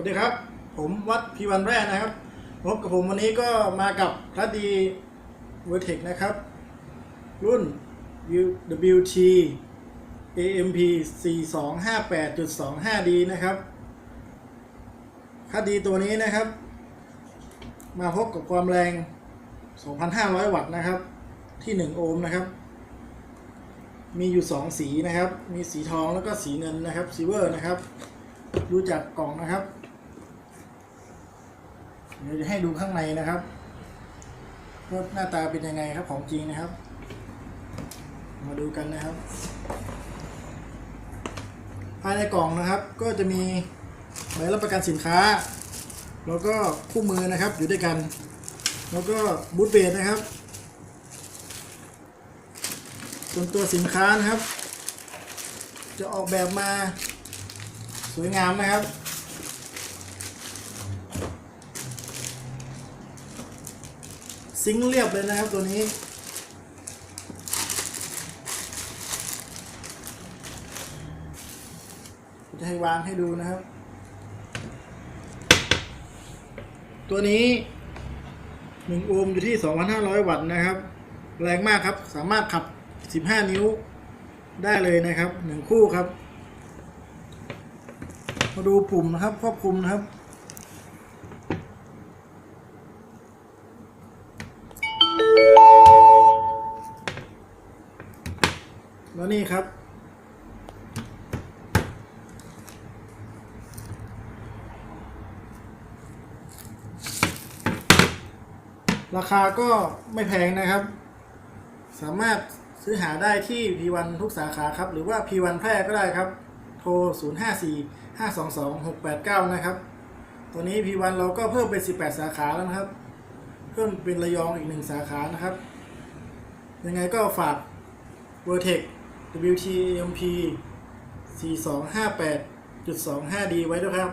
วัสดีครับ ผมวัดพีวันแร่นะครับพบกับผมวันนี้ก็มากับพระดีเวอร์เทคนะครับ รุ่น WT AMP 4258.25D นะครับคดีตัวนี้นะครับ มาพบกับความแรง 2,500 วัตต์นะครับ ที่ 1 โอห์มนะครับ มีอยู่ 2 สีนะครับ มีสีทองแล้วก็สีเงินนะครับซิเวอร์นะครับดูจากกล่องนะครับ เดี๋ยวจะให้ดูข้างในนะครับว่าหน้าตาเป็นยังไงครับของจริงนะครับ มาดูกันนะครับ ภายในกล่องนะครับ ก็จะมีใบรับประกันสินค้า แล้วก็คู่มือนะครับอยู่ด้วยกัน แล้วก็บูทเบสนะครับส่วนตัวสินค้านะครับ จะออกแบบมาสวยงามนะครับ ซิงเรียบเลยนะครับตัวนี้ จะให้วางให้ดูนะครับ ตัวนี้ 1 โอห์มอยู่ที่ 2,500 วัตต์นะครับ แรงมากครับ สามารถขับ 15 นิ้วได้เลยนะครับ 1 คู่ครับ มาดูปุ่มนะครับควบคุมนะครับ แล้วนี่ครับ ราคาก็ไม่แพงนะครับ สามารถซื้อหาได้ที่ P1 ทุกสาขาครับ หรือว่า P1 แพร่ก็ได้ครับ โทร 054 522 689 นะครับ ตัวนี้ P1 เราก็เพิ่มเป็น 18 สาขาแล้วนะครับ เพิ่มเป็นระยองอีกหนึ่งสาขานะครับ ยังไงก็ฝาก Vertex WTMP 4258.25D ไว้ด้วยครับ